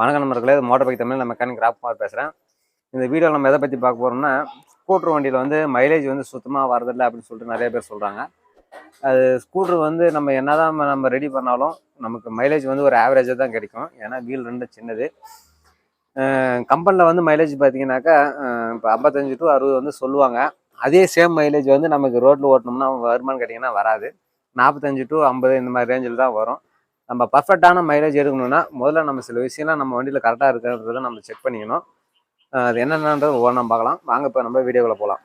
வணக்கம் நம்பர்களே motor bike Tamil நம்ம mechanic ராப்குமார் பேசுகிறேன் இந்த வீடியோவில் நம்ம எதை பற்றி பார்க்க போகிறோம்னா ஸ்கூட்ரு வண்டியில் வந்து மைலேஜ் வந்து சுத்தமாக வரதில்லை அப்படின்னு சொல்லிட்டு நிறைய பேர் சொல்கிறாங்க அது ஸ்கூட்ரு வந்து நம்ம என்னதான் நம்ம ரெடி பண்ணாலும் நமக்கு மைலேஜ் வந்து ஒரு ஆவரேஜாக தான் கிடைக்கும். ஏன்னா வீல் ரெண்டும் சின்னது. கம்பெனியில் வந்து மைலேஜ் பார்த்தீங்கன்னாக்கா இப்போ ஐம்பத்தஞ்சு டு அறுபது வந்து சொல்லுவாங்க. அதே சேம் மைலேஜ் வந்து நமக்கு ரோட்டில் ஓட்டணும்னா வருமானு கேட்டிங்கன்னா வராது. நாற்பத்தஞ்சு டு ஐம்பது இந்த மாதிரி ரேஞ்சில் தான் வரும். நம்ம பர்ஃபெக்டான மைலேஜ் எடுக்கணும்னா முதல்ல நம்ம சில விஷயம்லாம் நம்ம வண்டியில் கரெக்டாக இருக்கிறத நம்ம செக் பண்ணிக்கணும். அது என்னென்னன்றது ஒவ்வொன்றா பார்க்கலாம். வாங்க இப்போ நம்ம வீடியோவில் போகலாம்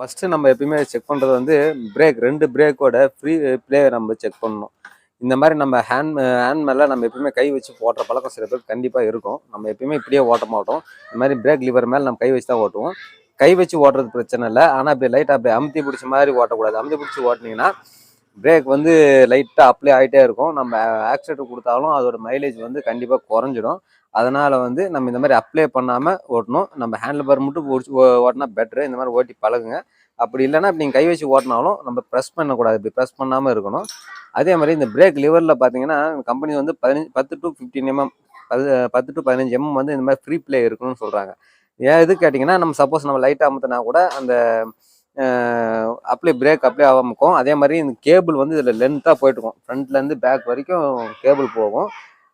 ஃபஸ்ட்டு நம்ம எப்பயுமே செக் பண்ணுறது வந்து பிரேக் ரெண்டு பிரேக்கோட ஃப்ரீ ப்ளே நம்ம செக் பண்ணணும். இந்த மாதிரி நம்ம ஹேண்ட் ஹேண்ட் மேலே நம்ம எப்பயுமே கை வச்சு ஓட்டுற பழக்கம் சில பேருக்கு கண்டிப்பாக இருக்கும். நம்ம எப்பயுமே இப்படியே ஓட்ட மாட்டோம். இந்த மாதிரி பிரேக் லிவர் மேலே நம்ம கை வச்சு தான் ஓட்டுவோம். கை வச்சு ஓட்டுறது பிரச்சனை இல்லை. ஆனால் அப்படி லைட்டாக அப்படி அமுத்தி பிடிச்ச மாதிரி ஓட்டக்கூடாது. அமுத்தி பிடிச்சி ஓட்டினீங்கன்னா பிரேக் வந்து லைட்டாக அப்ளை ஆகிட்டே இருக்கும். நம்ம ஆக்சிடென்ட் கொடுத்தாலும் அதோட மைலேஜ் வந்து கண்டிப்பாக குறைஞ்சிடும். அதனால் வந்து நம்ம இந்த மாதிரி அப்ளை பண்ணாமல் ஓட்டணும். நம்ம ஹேண்டில் பார் மட்டும் பிடிச்சி ஓட்டினா பெட்ரு இந்த மாதிரி ஓட்டி பழகுங்க. அப்படி இல்லைன்னா நீங்கள் கை வச்சு ஓட்டினாலும் நம்ம ப்ரெஸ் பண்ணக்கூடாது. இப்படி ப்ரெஸ் பண்ணாமல் இருக்கணும். அதே மாதிரி இந்த பிரேக் லிவரில் பார்த்தீங்கன்னா கம்பெனி வந்து பதினஞ்சு பத்து டு ஃபிஃப்டின் எம்எம் பது பத்து டு பதினஞ்சு எம்எம் வந்து இந்த மாதிரி ஃப்ரீ ப்ளே இருக்கணும்னு சொல்கிறாங்க ஏன் எது கேட்டிங்கன்னா நம்ம சப்போஸ் நம்ம லைட்டாக அமுத்தினா கூட அந்த அப்ளை பிரேக் அப்ளை ஆகாமக்கும் அதே மாதிரி இந்த கேபிள் வந்து இதில் லென்த்தாக போயிட்டுருக்கும். ஃப்ரண்ட்லேருந்து பேக் வரைக்கும் கேபிள் போகும்.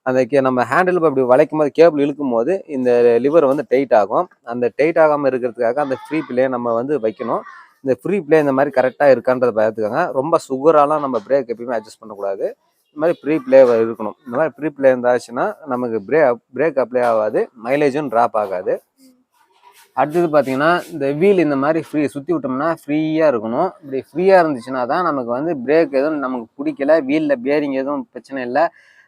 அந்த கே நம்ம ஹேண்டில் அப்படி வளைக்கும் போது கேபிள் இழுக்கும் போது இந்த லிவர் வந்து டைட் ஆகும். அந்த டைட் ஆகாமல் இருக்கிறதுக்காக அந்த ஃப்ரீ ப்ளே நம்ம வந்து வைக்கணும். இந்த ஃப்ரீ ப்ளே இந்த மாதிரி கரெக்டாக இருக்கான்றத பார்த்துக்கோங்க. ரொம்ப சுகராலாம் நம்ம பிரேக் எப்பயுமே அட்ஜஸ்ட் பண்ணக்கூடாது. இந்த மாதிரி ப்ரீ ப்ளே இருக்கணும். இந்த மாதிரி ப்ரீ ப்ளே இருந்தாச்சுன்னா நமக்கு பிரே பிரேக் அப்ளை ஆகாது. மைலேஜும் ட்ராப் ஆகாது. அடுத்தது பார்த்தீங்கன்னா இந்த வீல் இந்த மாதிரி ஃப்ரீ சுற்றி விட்டோம்னா ஃப்ரீயாக இருக்கணும். இப்படி ஃப்ரீயாக இருந்துச்சுன்னா தான் நமக்கு வந்து பிரேக் எதுவும் நமக்கு பிடிக்கல. வீலில் பேரிங் எதுவும் பிரச்சனை இல்லை.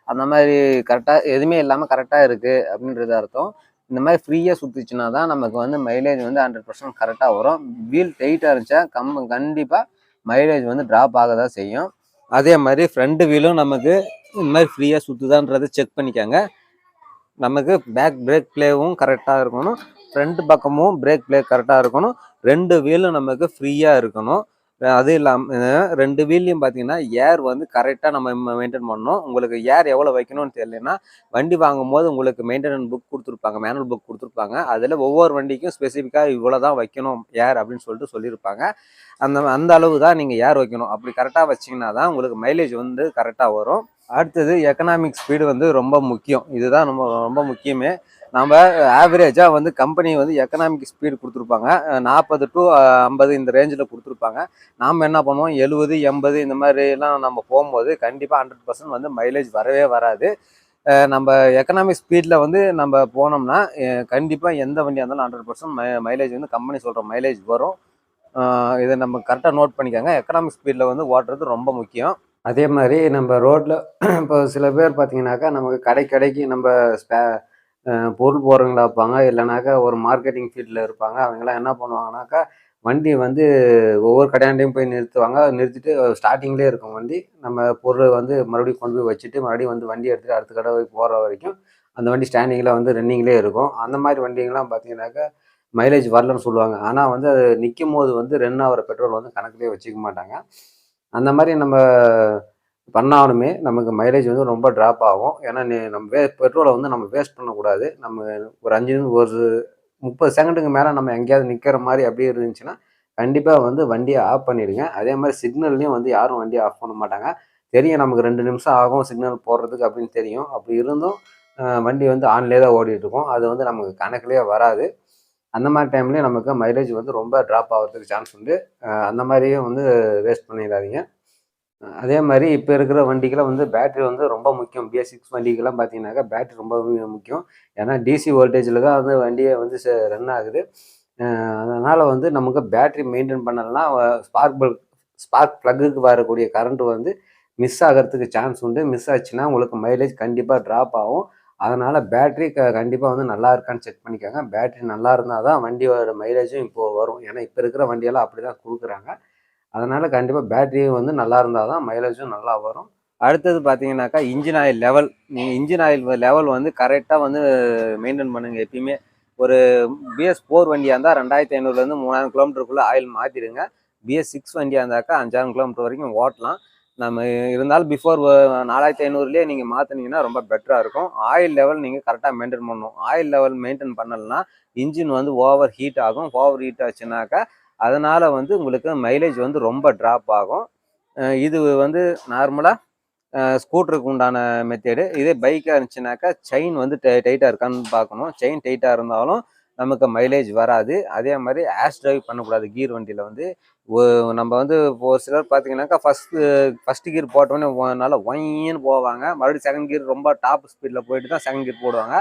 அந்த மாதிரி கரெக்டாக எதுவுமே இல்லாமல் கரெக்டாக இருக்குது அப்படின்றது அர்த்தம். இந்த மாதிரி ஃப்ரீயாக சுற்றுச்சுன்னா தான் நமக்கு வந்து மைலேஜ் வந்து ஹண்ட்ரட் பர்சன்ட் கரெக்டாக வரும். வீல் டைட்டாக இருந்துச்சா கம் கண்டிப்பாக மைலேஜ் வந்து ட்ராப் ஆக தான் செய்யும். அதே மாதிரி ஃப்ரண்ட் வீலும் நமக்கு இந்த மாதிரி ஃப்ரீயாக சுற்றுதான்றதை செக் பண்ணிக்கோங்க. நமக்கு பேக் பிரேக் ப்ளேவும் கரெக்டாக இருக்கணும். ஃப்ரண்ட் பக்கமும் பிரேக் ப்ளே கரெக்டாக இருக்கணும். ரெண்டு வீலும் நமக்கு ஃப்ரீயாக இருக்கணும். அது இல்லாமல் ரெண்டு வீல்லையும் பார்த்தீங்கன்னா ஏர் வந்து கரெக்டாக நம்ம மெயின்டைன் பண்ணணும். உங்களுக்கு ஏர் எவ்வளோ வைக்கணும்னு தெரியலன்னா வண்டி வாங்கும் போது உங்களுக்கு மெயின்டெனன்ஸ் புக் கொடுத்துருப்பாங்க மேனுவல் புக் கொடுத்துருப்பாங்க. அதில் ஒவ்வொரு வண்டிக்கும் ஸ்பெசிஃபிக்காக இவ்வளோ தான் வைக்கணும் ஏர் அப்படின்னு சொல்லிட்டு சொல்லியிருப்பாங்க. அந்த அந்த அளவு தான் நீங்கள் ஏர் வைக்கணும். அப்படி கரெக்டாக வச்சிங்கன்னா தான் உங்களுக்கு மைலேஜ் வந்து கரெக்டாக வரும். அடுத்தது எக்கனாமிக் ஸ்பீடு வந்து ரொம்ப முக்கியம். இதுதான் ரொம்ப ரொம்ப முக்கியமே. நம்ம ஆவரேஜாக வந்து கம்பெனி வந்து எக்கனாமிக் ஸ்பீடு கொடுத்துருப்பாங்க. நாற்பது டு ஐம்பது இந்த ரேஞ்சில் கொடுத்துருப்பாங்க. நாம் என்ன பண்ணுவோம்? எழுபது எண்பது இந்த மாதிரிலாம் நம்ம போகும்போது கண்டிப்பாக ஹண்ட்ரட் பர்சன்ட் வந்து மைலேஜ் வரவே வராது. நம்ம எக்கனாமிக் ஸ்பீடில் வந்து நம்ம போனோம்னா கண்டிப்பாக எந்த வண்டியாக இருந்தாலும் ஹண்ட்ரட் பர்சன்ட் மை மைலேஜ் வந்து கம்பெனி சொல்கிற மைலேஜ் வரும். இதை நம்ம கரெக்டாக நோட் பண்ணிக்கோங்க. எக்கனாமிக் ஸ்பீடில் வந்து ஓட்டுறது ரொம்ப முக்கியம். அதே மாதிரி நம்ம ரோட்டில் இப்போ சில பேர் பார்த்தீங்கன்னாக்கா நமக்கு கடை கடைக்கு நம்ம ஸ்பே பொருள் போகிறவங்களா இருப்பாங்க. இல்லைனாக்கா ஒரு மார்க்கெட்டிங் ஃபீல்டில் இருப்பாங்க. அவங்களாம் என்ன பண்ணுவாங்கனாக்கா வண்டி வந்து ஒவ்வொரு கடையாண்டையும் போய் நிறுத்துவாங்க. நிறுத்திட்டு ஸ்டார்டிங்லேயே இருக்கும் வண்டி. நம்ம பொருளை வந்து மறுபடியும் கொண்டு போய் வச்சுட்டு மறுபடியும் வந்து வண்டி எடுத்துகிட்டு அடுத்த கடை போய் போகிற வரைக்கும் அந்த வண்டி ஸ்டாண்டிங்கில் வந்து ரன்னிங்லேயே இருக்கும். அந்த மாதிரி வண்டிங்கெலாம் பார்த்தீங்கன்னாக்கா மைலேஜ் வரலன்னு சொல்லுவாங்க. ஆனால் வந்து அது நிற்கும் போது வந்து ரன் ஆகிற பெட்ரோல் வந்து கணக்குலேயே வச்சுக்க மாட்டாங்க. அந்த மாதிரி நம்ம பண்ணாலுமே நமக்கு மைலேஜ் வந்து ரொம்ப ட்ராப் ஆகும். ஏன்னா நம்ம வே பெட்ரோலை வந்து நம்ம வேஸ்ட் பண்ணக்கூடாது. நம்ம ஒரு அஞ்சு ஒரு முப்பது செகண்டுக்கு மேலே நம்ம எங்கேயாவது நிற்கிற மாதிரி அப்படியே இருந்துச்சுன்னா கண்டிப்பாக வந்து வண்டியை ஆஃப் பண்ணிவிடுங்க அதே மாதிரி சிக்னல்லையும் வந்து யாரும் வண்டியை ஆஃப் பண்ண மாட்டாங்க. தெரியும் நமக்கு ரெண்டு நிமிஷம் ஆகும் சிக்னல் போடுறதுக்கு அப்படின்னு தெரியும். அப்படி இருந்தும் வண்டி வந்து ஆன்லேயே தான் ஓடிட்டுருக்கோம் அது வந்து நமக்கு கணக்குலேயே வராது. அந்த மாதிரி டைம்லேயும் நமக்கு மைலேஜ் வந்து ரொம்ப ட்ராப் ஆகிறதுக்கு சான்ஸ் உண்டு. அந்த மாதிரியும் வந்து வேஸ்ட் பண்ணிடாதீங்க. அதே மாதிரி இப்போ இருக்கிற வண்டிக்கெல்லாம் வந்து பேட்டரி வந்து ரொம்ப முக்கியம். பிஎஸ் சிக்ஸ் வண்டிக்கெல்லாம் பார்த்தீங்கன்னாக்கா பேட்டரி ரொம்ப முக்கியம். ஏன்னா டிசி வோல்டேஜில் தான் வந்து வண்டியை வந்து ரன் ஆகுது. அதனால் வந்து நமக்கு பேட்டரி மெயின்டைன் பண்ணலைன்னா ஸ்பார்க் பல்ப் ஸ்பார்க் ப்ளக்குக்கு வரக்கூடிய கரண்ட் வந்து மிஸ் ஆகிறதுக்கு சான்ஸ் உண்டு. மிஸ் ஆச்சுன்னா உங்களுக்கு மைலேஜ் கண்டிப்பாக ட்ராப் ஆகும். அதனால் பேட்ரி க கண்டிப்பாக வந்து நல்லா இருக்கான்னு செக் பண்ணிக்கோங்க. பேட்ரி நல்லா இருந்தால் தான் வண்டியோட மைலேஜும் இப்போது வரும். ஏன்னா இப்போ இருக்கிற வண்டியெல்லாம் அப்படி தான் கொடுக்குறாங்க. அதனால் கண்டிப்பாக பேட்ரியும் வந்து நல்லா இருந்தால் தான் மைலேஜும் நல்லா வரும். அடுத்தது பார்த்தீங்கன்னாக்கா இன்ஜின் ஆயில் லெவல் நீங்கள் இன்ஜின் ஆயில் லெவல் வந்து கரெக்டாக வந்து மெயின்டைன் பண்ணுங்கள் எப்பயுமே ஒரு பிஎஸ் ஃபோர் வண்டியாக இருந்தால் ரெண்டாயிரத்தி ஐநூறுலேருந்து மூணாயிரம் கிலோமீட்டருக்குள்ளே ஆயில் மாற்றிடுங்க பிஎஸ் சிக்ஸ் வண்டியாக இருந்தாக்கா அஞ்சாயிரம் கிலோமீட்டர் வரைக்கும் ஓட்டலாம். நம்ம இருந்தாலும் பிஃபோர் நாலாயிரத்தி ஐநூறுலேயே நீங்கள் மாற்றினீங்கன்னா ரொம்ப பெட்டராக இருக்கும். ஆயில் லெவல் நீங்கள் கரெக்டாக மெயின்டைன் பண்ணணும். ஆயில் லெவல் மெயின்டைன் பண்ணலன்னா இன்ஜின் வந்து ஓவர் ஹீட் ஆகும். ஓவர் ஹீட் ஆச்சுனாக்கா அதனால் வந்து உங்களுக்கு மைலேஜ் வந்து ரொம்ப ட்ராப் ஆகும். இது வந்து நார்மலாக ஸ்கூட்டருக்கு உண்டான மெத்தேடு இதே பைக்காக இருந்துச்சுனாக்கா செயின் வந்து டைட்டாக இருக்கான்னு பார்க்கணும். செயின் டைட்டாக இருந்தாலும் நமக்கு மைலேஜ் வராது. அதே மாதிரி ஆஷ் டிரைவ் பண்ணக்கூடாது. கீர் வண்டியில் வந்து நம்ம வந்து ஒரு சிலர் பார்த்தீங்கன்னாக்கா ஃபஸ்ட்டு ஃபஸ்ட்டு கீர் போட்டோன்னே நல்லா ஒயின்னு போவாங்க. மறுபடியும் செகண்ட் கீர் ரொம்ப டாப் ஸ்பீடில் போயிட்டு தான் செகண்ட் கீர் போடுவாங்க.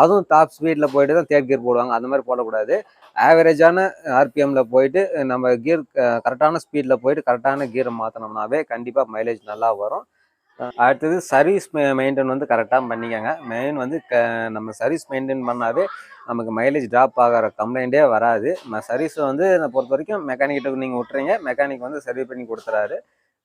அதுவும் டாப் ஸ்பீடில் போயிட்டு தான் தேர்ட் கீர் போடுவாங்க. அந்த மாதிரி போடக்கூடாது. ஆவரேஜான ஆர்பிஎம்மில் போயிட்டு நம்ம கீர் கரெக்டான ஸ்பீடில் போயிட்டு கரெக்டான கீரை மாற்றினோம்னாவே கண்டிப்பாக மைலேஜ் நல்லா வரும். அடுத்தது சர்வீஸ் மெயின்டைன் வந்து கரெக்டாக பண்ணிக்கோங்க. மெயின் வந்து க நம்ம சர்வீஸ் மெயின்டைன் பண்ணாவே நமக்கு மைலேஜ் ட்ராப் ஆகிற கம்ப்ளைண்ட்டே வராது. சர்வீஸ் வந்து நான் பொறுத்த வரைக்கும் மெக்கானிக்கிட்ட நீங்கள் விட்டுறீங்க மெக்கானிக் வந்து சர்வீஸ் பண்ணி கொடுத்துறாரு.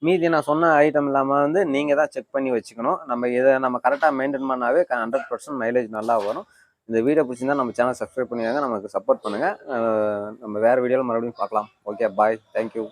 மீதி நான் சொன்ன ஐட்டம் இல்லாமல் வந்து நீங்கள் தான் செக் பண்ணி வச்சுக்கணும். நம்ம இதை நம்ம கரெக்டாக மெயின்டைன் பண்ணாவே ஹண்ட்ரட் பர்சன்ட் மைலேஜ் நல்லா வரும். இந்த வீடியோ பிடிச்சிருந்தா நம்ம சேனல் சப்ஸ்கிரைப் பண்ணிக்கோங்க. நமக்கு சப்போர்ட் பண்ணுங்கள் நம்ம வேறு வீடியோவில் மறுபடியும் பார்க்கலாம். Okay bye thank you